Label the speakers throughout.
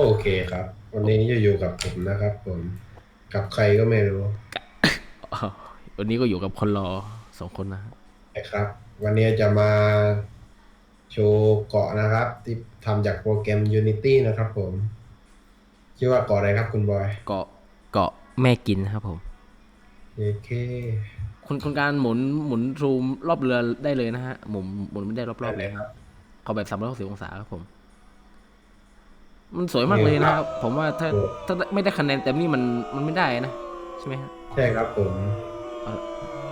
Speaker 1: โอเคครับ วันนี้จะอยู่กับผมนะครับ ผม กับใครก็ไม่รู้
Speaker 2: อ๋อวันนี้ก็อยู่กับคนรอสองคนนะฮะ
Speaker 1: นะครับ วันนี้จะมาโชว์เกาะนะครับ ที่ทำจากโปรแกรม Unity นะครับ ผมชื่อว่าเกาะอะไรครับคุณบอย
Speaker 2: เกาะเกาะแม่กินนะครับผม
Speaker 1: โอเค
Speaker 2: คุณคุณการหมุนหมุนซูมรอบเรือได้เลยนะฮะหมุนหมุนไม่ได้รอบๆเลยครับเขาแบบสามร้อยหกสิบองศาครับผม มันสวยมากเลยนะครับ ผมว่าถ้าถ้าไม่ได้คะแนนเต็มนี่มันมันไม่ได้นะใช่ไหมฮะ
Speaker 1: ใช่ครับผม
Speaker 2: เอา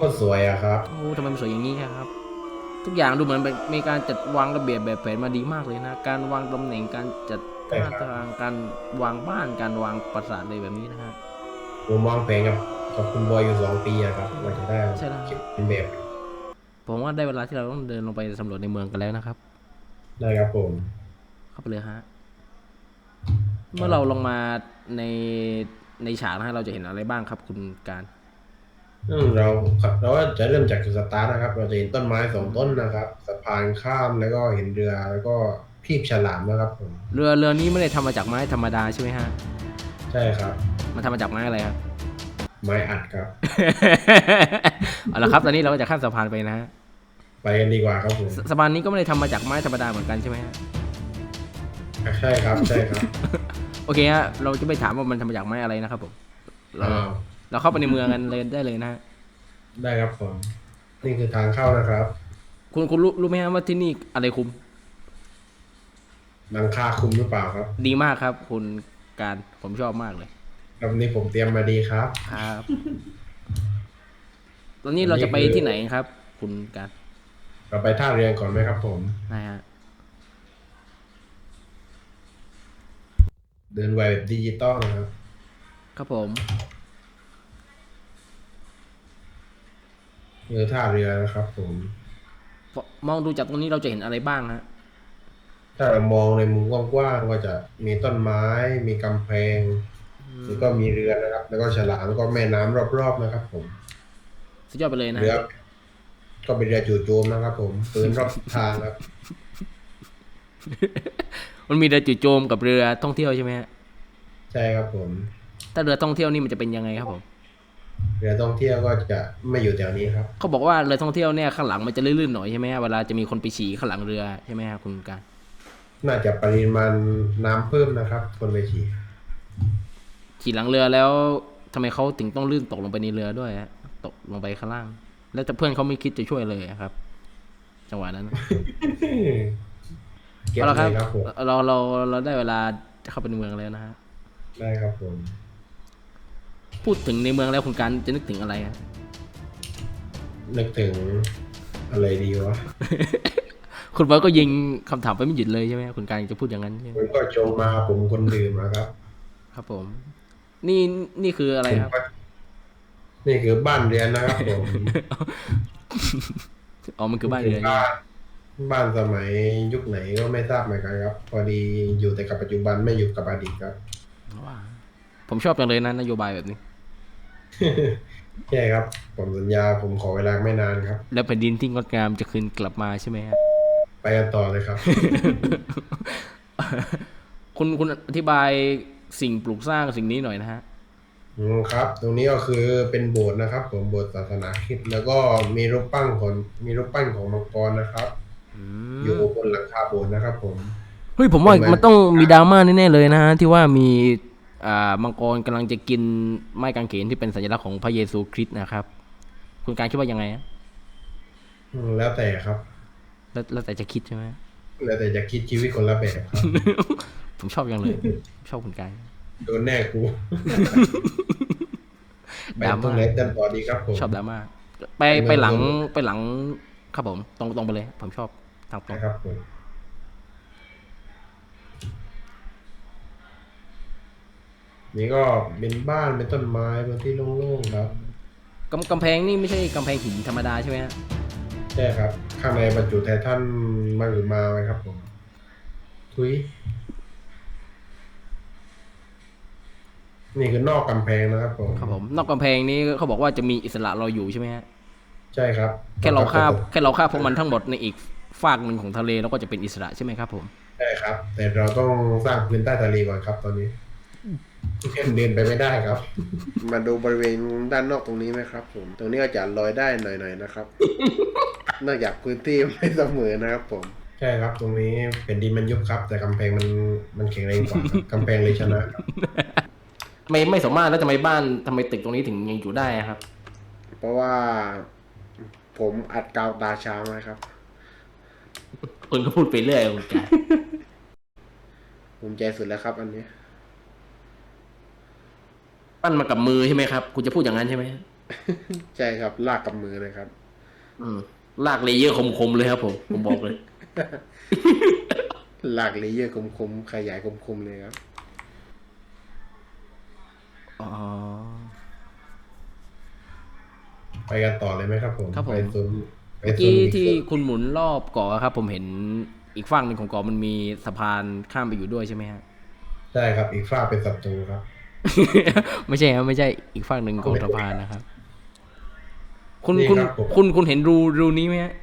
Speaker 1: ก็สวยอะครับ
Speaker 2: โอ้ทำไมมันสวยอย่างนี้ครับ ทุกอย่างดูเหมือนเป็นมีการจัดวางระเบียบแบบแผนมาดีมากเลยนะ การวางตำแหน่งการจัด
Speaker 1: ใช่ครับ
Speaker 2: ตารางการวางบ้านการวางปราสาทเลยแบบนี้นะฮะ
Speaker 1: ผมวางแผนกับกับคุณบอยอยู่สองปีอะครับว่าจะได้
Speaker 2: ใช่แล้ว
Speaker 1: คิดเป็นแบบ
Speaker 2: ผมว่าได้เวลาที่เราต้องเดินลงไปสำรวจในเมืองกันแล้วนะครับ
Speaker 1: ได้ครับผม
Speaker 2: เข้าไปเลยฮะ เมื่อเราลงมาในในฉากนะฮะเราจะเห็นอะไรบ้างครับคุณการ
Speaker 1: อืมเราเราก็จะเริ่มจากจุดสตาร์ทนะครับ เราจะเห็นต้นไม้สองต้นนะครับสะพานข้ามแล้วก็เห็นเรือแล้วก็พีบฉลามนะครับผม
Speaker 2: เรือเรือนี้ไม่ได้ทำมาจากไม้ธรรมดาใช่ไหมฮะ
Speaker 1: ใช่ครับ
Speaker 2: มันทำมาจากไม้อะไรครับ
Speaker 1: ไม้อัดครับ
Speaker 2: เอาละครับตอนนี้เราก็จะข้ามสะพานไปนะฮะ
Speaker 1: ไปกันดีกว่าครับผม
Speaker 2: สสะพานนี้ก็ไม่ได้ทำมาจากไม้ธรรมดาเหมือนกันใช่ไหมฮะ
Speaker 1: ใช่ครับใช่ครับ
Speaker 2: โอเคฮะเราจะไม่ถามว่ามันทำมาจากไม้อะไรนะครับผมเรา
Speaker 1: อ้าว
Speaker 2: เราเข้าไปในเมืองกันเลยได้เลยนะฮะ
Speaker 1: ได้ครับผมนี่คือทางเข้านะครับ
Speaker 2: คุณคุณรู้รู้ไหมฮะว่าที่นี่อะไรคุม
Speaker 1: หลังคาคุมหรือเปล่าครับ
Speaker 2: ดีมากครับ คุณการผมชอบมากเลย
Speaker 1: แล้ววันนี้ผมเตรียมมาดีครับ
Speaker 2: ครับ ตอนนี้เราจะไปที่ไหนครับ คุณการ
Speaker 1: เราไปท่าเรือก่อนไหมครับผม
Speaker 2: นะฮะ
Speaker 1: เดินไวแบบดิจิตอลนะครับ
Speaker 2: ครับผม
Speaker 1: นี่คือท่าเรือนะครับผม
Speaker 2: มองดูจากตรงนี้เราจะเห็นอะไรบ้างฮะ
Speaker 1: ถ้าเรามองในมุมกว้างๆก็จะมีต้นไม้ มีกำแพง แล้วก็มีเรือนะครับ แล้วก็ฉลามแล้วก็แม่น้ำรอบๆนะครับ ผม
Speaker 2: สุดยอดไปเลยนะ
Speaker 1: เรือก็เป็นเรือจู่โจมนะครับ ผมปืนรอบทางครับ
Speaker 2: มันมีเรือจู่โจมกับเรือท่องเที่ยวใช่ไหมฮะ
Speaker 1: ใช่ครับผม
Speaker 2: ถ้าเรือท่องเที่ยวนี่มันจะเป็นยังไงครับผม
Speaker 1: เรือท่องเที่ยวก็จะไม่อยู่แถวนี้ครับ
Speaker 2: เขาบอกว่าเรือท่องเที่ยวเนี่ยข้างหลังมันจะลื่นๆหน่อยใช่ไหมฮะเวลาจะมีคนไปฉี่ข้างหลังเรือใช่ไหมฮะคุณการ
Speaker 1: น่าจะปริมาณน้ำเพิ่มนะครับ คนไปฉี่
Speaker 2: ฉี่หลังเรือแล้วทำไมเขาถึงต้องลื่นตกลงไปในเรือด้วยฮะตกลงไปข้างล่าง แล้วแต่เพื่อนเขาไม่คิดจะช่วยเลยอะครับ จังหวะนั้น
Speaker 1: เก็บ
Speaker 2: เอาละ
Speaker 1: เล
Speaker 2: ครับ
Speaker 1: ยครับผม
Speaker 2: เราเราเราได้เวลาเข้าไปในเมืองแล้วนะฮะ
Speaker 1: ได้ครับผม
Speaker 2: พูดถึงในเมืองแล้วคุณการจะนึกถึงอะไรฮะ
Speaker 1: นึกถึงอะไรดีวะ
Speaker 2: คุณบอยก็ยิงคำถามไปไม่หยุดเลยใช่ไหมคุณการจะพูดอย่างนั้นใช่ไหม
Speaker 1: มันก็ชงมาผมคนดื่มนะครับ
Speaker 2: ครับผม นี่นี่คืออะไรครับ
Speaker 1: นี่คือบ้านเรือนนะครับผม
Speaker 2: อ๋อมันคือบ้านเรือน
Speaker 1: บ้าน บ้านสมัยยุคไหนก็ไม่ทราบเหมือนกันครับ พอดีอยู่แต่กับปัจจุบันไม่อยู่กับอดีตครับ
Speaker 2: ว้าผมชอบจังเลยนะนโยบายแบบนี้
Speaker 1: ใช่ครับ ผมสัญญาผมขอเวลาไม่นานครับ
Speaker 2: แล้วแผ่นดินที่งดงามจะคืนกลับมาใช่ไหมฮะ
Speaker 1: ไปกันต่อเลยครับ
Speaker 2: คุณคุณอธิบายสิ่งปลูกสร้างสิ่งนี้หน่อยนะฮะ
Speaker 1: อืมครับ ตรงนี้ก็คือเป็นโบสถ์นะครับ ผมโบสถ์ศาสนาคริสต์แล้วก็มีรูปปั้นของมีรูปปั้นของมังกรนะครับ
Speaker 2: อื
Speaker 1: อยู่
Speaker 2: ม
Speaker 1: บนหลังคาโบสถ์นะครับผม
Speaker 2: เฮ้ยผมว่า
Speaker 1: เห็นไหม
Speaker 2: มันต้องมีดราม่าแน่ๆเลยนะฮะที่ว่ามีอ่ามังกรกำลังจะกินไม้กางเขนที่เป็นสัญลักษณ์ของพระเยซูคริสต์นะครับ คุณการคิดว่ายังไงอะ
Speaker 1: อืมแล้วแต่ครับ
Speaker 2: แล้วแล้วแต่จะคิดใช่ไหม
Speaker 1: แล้วแต่จะคิดชีวิตคนละแบบครับ
Speaker 2: ผมชอบยังเลย ชอบคุณการ
Speaker 1: โดนแน่กูไป
Speaker 2: ดรา
Speaker 1: ตรง
Speaker 2: ม่า
Speaker 1: ไหนเต็มต่อดีครับผม
Speaker 2: ชอบดราม่าไปไปหลังไปหลังครับผมตรงตรงไปเลย ผมชอบ ทางตรง
Speaker 1: นะครับผมนี่ก็เป็นบ้านเป็นต้นไม้เป็นที่โล่งๆครับ
Speaker 2: กำกำแพงนี่ไม่ใช่กำแพงหินธรรมดาใช่ไหมฮะ
Speaker 1: ใช่ครับ ข้างในบรรจุไททันมาหรือมาไหมครับผมทุยนี่คือนอกกำแพงนะครับผม
Speaker 2: ครับผมนอกกำแพงนี้เขาบอกว่าจะมีอิสระเราอยู่ใช่ไหมฮะ
Speaker 1: ใช่ครับ
Speaker 2: แค่เราฆ่าแค่เราฆ่าพวกมันทั้งหมดในอีก ฝากหนึ่งของทะเลเราก็จะเป็นอิสระใช่ไหมครับผม
Speaker 1: ใช่ครับ แต่เราต้องสร้างพื้นใต้ทะเลก่อนครับตอนนี้เดินไปไม่ได้ครับ มาดูบริเวณด้านนอกตรงนี้ไหมครับ ผม ตรงนี้ก็จะลอยได้หน่อยๆนะครับนอกจากพื้นที่ไม่เสมอนะครับ ผมใช่ครับ ตรงนี้เป็นดินมันยุบครับ แต่กำแพงมันมันแข็งแรงกว่าครับกำแพงเลยชนะครับ
Speaker 2: ไม่ไม่สามารถแล้วทำไมบ้านทำไมตึกตรงนี้ถึงยังอยู่ได้อะครับ
Speaker 1: เพราะว่า ผมอัดกาวตาช้างไว้ครับ
Speaker 2: คุณก็พูดไปเรื่อยคุณกาย
Speaker 1: ภูมิใจสุดแล้วครับ อันนี้
Speaker 2: ปั้นมากับมือใช่ไหมครับ คุณจะพูดอย่างนั้นใช่ไหม
Speaker 1: ใช่ครับ ลากกับมือเลยครับ
Speaker 2: อืมลากเลเยอร์คมๆเลยครับผม ผมบอกเลย
Speaker 1: ลากเลเยอร์คมๆขยายคมๆเลยครับ
Speaker 2: อ๋อ
Speaker 1: ไปกันต่อเลยไหมครับผม
Speaker 2: ครับผม
Speaker 1: ไปโซนไป
Speaker 2: เมื่อ
Speaker 1: โซน
Speaker 2: กี้
Speaker 1: อีก
Speaker 2: ที่
Speaker 1: โซน
Speaker 2: คุณหมุนรอบเกาะครับ ผมเห็นอีกฝั่งหนึ่งของเกาะมันมีสะพานข้ามไปอยู่ด้วยใช่ไหมฮะ
Speaker 1: ใช่ครับ อีกฝ้ากเป็นศัตรูครับ
Speaker 2: ไม่ใช่ครับไม่ใช่อีกฝั่งหนึ่งของสะพานนะครับ คุณ
Speaker 1: นี่
Speaker 2: คุณ
Speaker 1: ครับผม
Speaker 2: คุณคุณเห็นรูรูนี้ไหมฮะ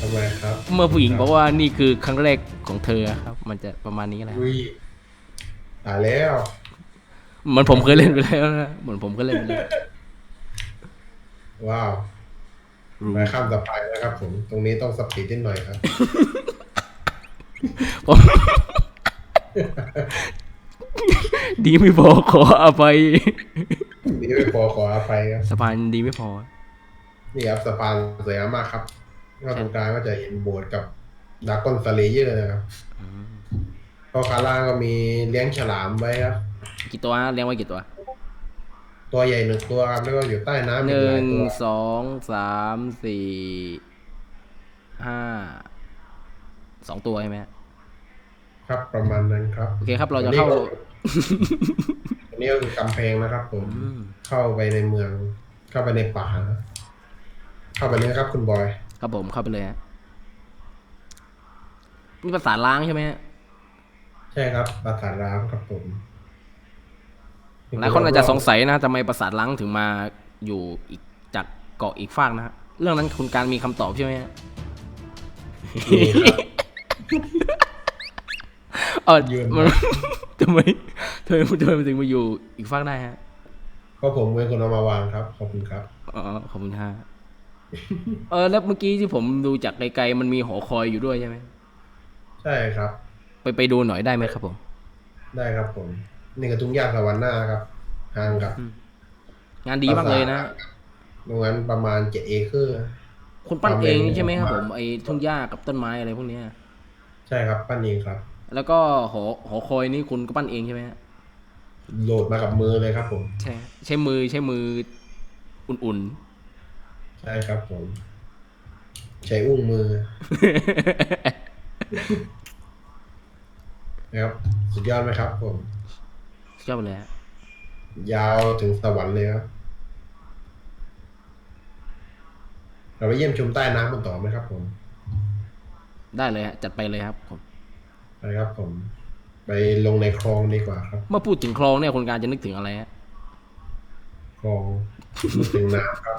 Speaker 1: ทำไมครับ
Speaker 2: เมื่อผู้หญิงบอกว่านี่คือครั้งแรกของเธอครับ มันจะประมาณนี้แหละ
Speaker 1: อุ้ยตายแล้ว
Speaker 2: เหมือนผมเคยเล่นไปแล้วนะเหมือนผมก็เล่นไปแล้ว
Speaker 1: ว้าว
Speaker 2: รู้
Speaker 1: มาข้ามสะพานนะครับผม ตรงนี้ต้องสปีดนิดหน่อยครับ
Speaker 2: ผมดีไม่พอขออภัย
Speaker 1: นี่ไม่พอขออภัยครับ
Speaker 2: สะพานดีไม่พอ
Speaker 1: นี่ครับสะพานสวยงามมากครับก็ตรงกลางก็จะเห็นโบสถ์กับดากอนสเลเยอร์นะครับพอขาล่างก็มีเลี้ยงฉลามไว้ครับ
Speaker 2: กี่ตัวฮะเลี้ยงไว้กี่ตัว
Speaker 1: ตัวใหญ่หนึ่งตัวครับแล้วก็อยู่ใต้น้ำ
Speaker 2: ห
Speaker 1: อีก
Speaker 2: นึ่
Speaker 1: หลาย
Speaker 2: ง
Speaker 1: ตัว
Speaker 2: สองสามสี่ห้าสองตัวใช่ไหมฮะ
Speaker 1: ครับประมาณนั้นครับ
Speaker 2: โอเคครับเราจะเข้า
Speaker 1: อันนี้ก็คือกำแพงนะครับผม
Speaker 2: อืม
Speaker 1: เข้าไปในเมือง เข้าไปในป่านะเข้าไปเลยครับคุณบอย
Speaker 2: ครับผมเข้าไปเลยฮะมีภาษาล้างใช่ไหมฮะ
Speaker 1: ใช่ครับปราสาทร้างครับผม
Speaker 2: หลายคนอาจจะสงสัยนะทำไมปราสาทล้างถึงมาอยู่อีกจากเกาะอีกฟากนะฮะเรื่องนั้นคุณการมีคำตอบใช่ไหมฮะ
Speaker 1: นี่ครับ
Speaker 2: เออ
Speaker 1: ยืน
Speaker 2: มัน ทำไมทำไมทำไมมันถึงมาอยู่อีกฟากได้ฮะ
Speaker 1: ก็ผมเป็นคนเอามาวางครับ ขอบคุณครับ
Speaker 2: อ๋อขอบคุณฮะเออแล้วเมื่อกี้ที่ผมดูจากไกลๆมันมีหอคอยอยู่ด้วยใช่ไหม
Speaker 1: ใช่ครับ
Speaker 2: ไปไปดูหน่อยได้ไหมครับผม
Speaker 1: ได้ครับผม นี่กระทุ่งหญ้าสวรรค์หน้าครับห่างกับ
Speaker 2: งานดีมากเลยนะ
Speaker 1: ตรงนั้นประมาณเจ็ดเอเคอร์
Speaker 2: คุณปั้น
Speaker 1: เอา
Speaker 2: เอง
Speaker 1: เมนู
Speaker 2: ใช่ไหมครับ
Speaker 1: มา
Speaker 2: ผมไอ้ทุ่งหญ้ากับต้นไม้อะไรพวกเนี้ย
Speaker 1: ใช่ครับปั้นเองครับ
Speaker 2: แล้วก็หอหอคอยนี่คุณก็ปั้นเองใช่ไหมฮะ
Speaker 1: โหลดมากับมือเลยครับ ผม
Speaker 2: ใช่ใช้มือใช้มืออุ่น
Speaker 1: ใช่ครับผม ใช้อุ้งมือนะครับสุดยอดไหมครับผม
Speaker 2: ๆชอบเลยฮะ
Speaker 1: ยาวถึงสวรรค์เลยครับ เราไปเยี่ยมชมใต้น้ำกันต่อไหมครับผม
Speaker 2: ได้เลยฮะจัดไปเลยครับผม
Speaker 1: ไปครับผม ไปลงในคลองดีกว่าครับ
Speaker 2: เมื่อพูดถึงคลองเนี่ยคุณการจะนึกถึงอะไรฮะ
Speaker 1: คลองนึกถึงน้ำครับ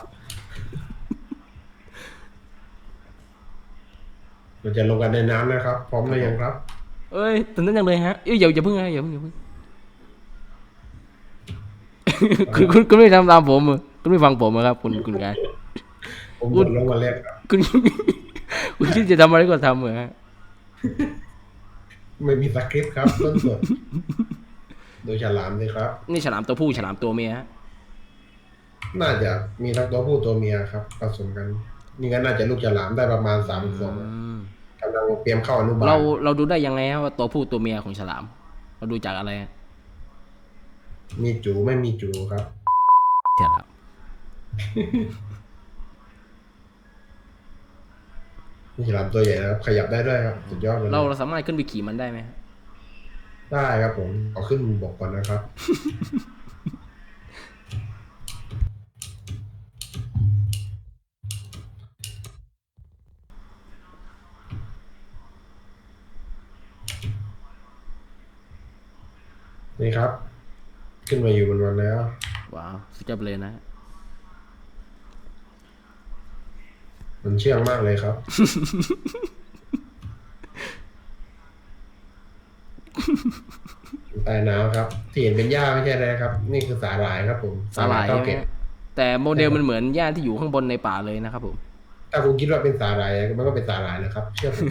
Speaker 1: เราจะลงกันในน้ำนะครับ พร้อมหรือยังครับ
Speaker 2: เอ้ยตื่นเต้นจังเลยฮะเอ้ยอย่าอย่าเพิ่งนะอย่าเพิ่งอย่าเพิ่ง คุณคุณคุณไม่ทำตามผมเหรอคุณไม่ฟังผมเหรอครับ คุณคุณการ
Speaker 1: ผม
Speaker 2: อุ๊
Speaker 1: ก
Speaker 2: ย
Speaker 1: ดลงมาเรียกครับ
Speaker 2: คุณคุณคิดจะทำอะไรก็ทำเหรอฮะ
Speaker 1: ไม่มีสคริปต์ครับต้นสดดูฉลามสิครับ
Speaker 2: นี่ฉลามตัวผู้ฉลามตัวเมียฮะ
Speaker 1: น่าจะมีทั้งตัวผู้ตัวเมียครับผสมกัน นี่ก็น่าจะลูกฉลามได้ประมาณสามฟอง
Speaker 2: อืม
Speaker 1: กำลังเตรียมเข้าอนุบาล
Speaker 2: เราเราดูได้ยังไงฮะว่าตัวผู้ตัวเมียของฉลาม เราดูจากอะไรฮะ
Speaker 1: มีจูไม่มีจูครับ
Speaker 2: ฉลาม
Speaker 1: นี่ฉลามตัวใหญ่นะครับ ขยับได้ด้วยครับสุดยอดเลย
Speaker 2: เราเราสามารถขึ้นไปขี่มันได้ไหมฮะ
Speaker 1: ได้ครับผมเอาขึ้นบกก่อนนะครับ นี่ครับ ขึ้นมาอยู่บนวันแล้ว
Speaker 2: ว้าวสุดยอดไปเลยนะฮะ
Speaker 1: มันเชื่องมากเลยครับ ใต้น้ำครับ ที่เห็นเป็นหญ้าไม่ใช่อะไรครับ นี่คือสาหร่ายครับผม
Speaker 2: สาหร่าย
Speaker 1: เต้า
Speaker 2: ใช่ไหม
Speaker 1: เก็บ
Speaker 2: ฮะแต่โมเดลมันเหมือนหญ้าที่อยู่ข้างบนในป่าเลยนะครับผม
Speaker 1: ถ้าคุณคิดว่าเป็นสาหร่ายมันก็เป็นสาหร่ายนะครับ เชื่อผม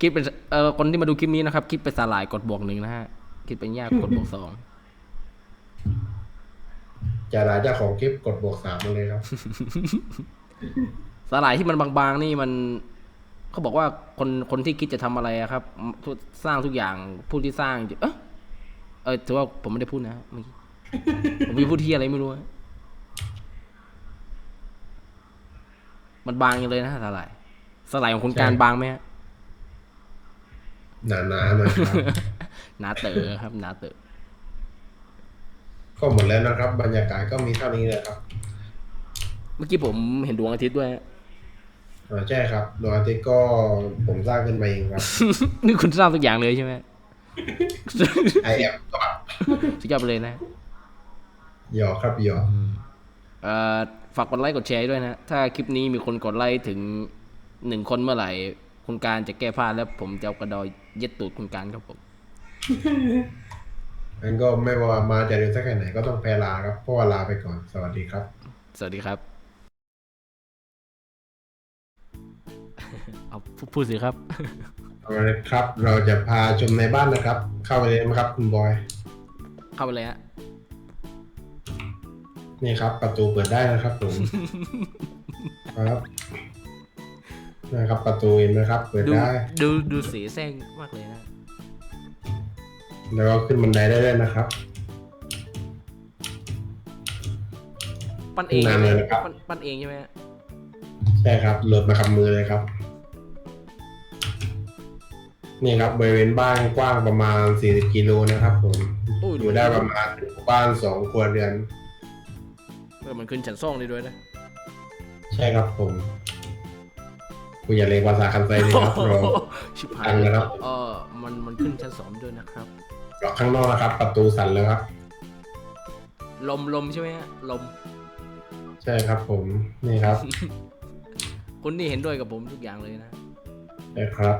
Speaker 2: คิดเป็นเอ่อคนที่มาดูคลิปนี้นะครับ คิดเป็นสาหร่ายกดบวกหนึ่งนะฮะคิดเป็นหญ้ากดบวกสอง
Speaker 1: จาราเจ้าของคลิปกดบวกสามมาเลยครับ
Speaker 2: สาหร่ายที่มันบางๆนี่มันเขาบอกว่าคนคนที่คิดจะทำอะไรอะครับทุกสร้างทุกอย่างผู้ที่สร้างจะเออเออถือว่าผมไม่ได้พูดนะฮะเมื่อกี้ผมไปพูดที่อะไรไม่รู้ฮะมันบางอย่างเลยนะสาหร่ายสาหร่ายของคุณการ
Speaker 1: ใช่
Speaker 2: บางไหมฮะ
Speaker 1: หนาๆหน่อยครับ
Speaker 2: หนาเต๋อครับหนาเต๋อ
Speaker 1: ก็หมดแล้วนะครับ บรรยากาศก็มีเท่านี้เลยครับ
Speaker 2: เมื่อกี้ผมเห็นดวงอาทิตย์ด้วยฮะ
Speaker 1: อ่าใช่ครับดวงอาทิตย์ก็ผมสร้างขึ้นมาเองครับ
Speaker 2: นี่คุณสร้างทุกอย่างเลยใช่ไหม
Speaker 1: ไอแอมก็
Speaker 2: สุดยอดไปเลยนะ
Speaker 1: หยอกครับหยอก
Speaker 2: เอ่อฝากกดไลค์กดแชร์ด้วยนะ ถ้าคลิปนี้มีคนกดไลค์ถึงหนึ่งคนเมื่อไหร่คุณการจะแก้ผ้าแล้วผมจะเอากระดอยเย็ดตูดคุณการครับผม
Speaker 1: งั้นก็ไม่ว่ามาจะเร็วสักแค่ไหนก็ต้องแพรลาครับ เพราะว่าลาไปก่อน สวัสดีครับ
Speaker 2: สวัสดีครับ เอาพูดพูดสิครับ
Speaker 1: เอาละครับ เราจะพาชมในบ้านนะครับ เข้าไปเลยไหมครับ คุณบอย
Speaker 2: เข้าไปเลยฮะ
Speaker 1: นี่ครับ ประตูเปิดได้นะครับผม ครับนะครับ ประตูเห็นไหมครับ เปิด
Speaker 2: ดู
Speaker 1: ได้
Speaker 2: ดูดูสีแซงมากเลยนะ
Speaker 1: แล้วก็ขึ้นบันไดได้เลยนะครับ
Speaker 2: ปั้นเอง
Speaker 1: นาน
Speaker 2: ใช่ไหม
Speaker 1: เลยนะครับ
Speaker 2: ปั้นปั้นเองใช่ไหมฮะ
Speaker 1: ใช่ครับโหลดมากับมือเลยครับ นี่ครับบริเวณบ้านกว้างประมาณ 40 กิโลนะครับผม
Speaker 2: โอ้ย
Speaker 1: อยู่ได้ประมาณหนึ่งหมู่บ้านสองครัวเรือน
Speaker 2: เออมันขึ้นชั้นซ่องได้ด้วยนะ
Speaker 1: ใช่ครับผมกูอย่าเลยภาษาคันไซเลยครับเรา
Speaker 2: ชิบหาย
Speaker 1: อันนะครับ
Speaker 2: เออมันมันขึ้นชั้นสองด้วยนะครับ
Speaker 1: ล็อกข้างนอกนะครับ ประตูสั่นแล้วครับ
Speaker 2: ลมลมใช่ไหมฮะลม
Speaker 1: ใช่ครับผม นี่ครับ
Speaker 2: คุณนี่เห็นด้วยกับผมทุกอย่างเลยนะ
Speaker 1: ใช่ครับ